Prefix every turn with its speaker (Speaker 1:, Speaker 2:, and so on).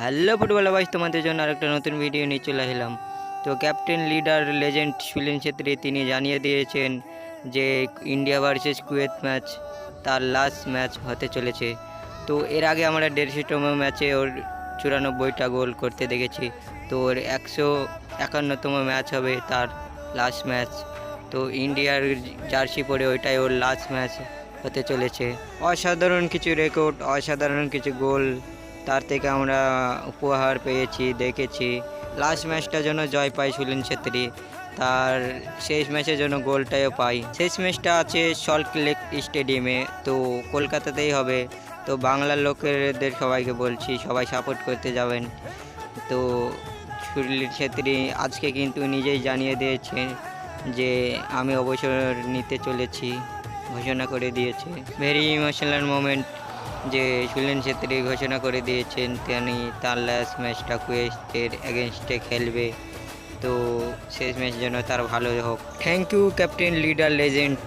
Speaker 1: Hello football ভাই তোমাদের জন্য আরেকটা নতুন ভিডিও নিয়ে চলে এলাম। তো captain leader legend Sunil Chhetri, তিনি জানিয়ে দিয়েছেন যে ইন্ডিয়া ভার্সেস কুয়েত ম্যাচ তার লাস্ট ম্যাচ হতে চলেছে। তো এর আগে আমরা দেড়শোতম ম্যাচে ওর চুরানব্বইটা গোল করতে দেখেছি। তো ওর একশো একান্নতম ম্যাচ হবে তার লাস্ট ম্যাচ তো ইন্ডিয়ার জার্সি পরে ওইটাই ওর লাস্ট ম্যাচ হতে চলেছে। অসাধারণ কিছু রেকর্ড অসাধারণ কিছু গোল তার থেকে আমরা উপহার পেয়েছি, দেখেছি। লাস্ট ম্যাচটার জন্য জয় পাই সুনীল ছেত্রী, তার শেষ ম্যাচের জন্য গোলটাও পাই শেষ ম্যাচটা আছে সল্ট লেক স্টেডিয়ামে তো কলকাতাতেই হবে। তো বাংলার লোকেদের সবাইকে বলছি, সবাই সাপোর্ট করতে যাবেন। তো সুনীল ছেত্রী আজকে কিন্তু নিজেই জানিয়ে দিয়েছে যে আমি অবসর নিতে চলেছি, ঘোষণা করে দিয়েছে। ভেরি ইমোশনাল মোমেন্ট যে সুলেন ছেত্রী ঘোষণা করে দিয়েছেন, তিনি তার লাস্ট ম্যাচটা কুয়েস্টের এগেনস্টে খেলবে। তো শেষ ম্যাচ যেন তার ভালো হোক। Thank you captain leader legend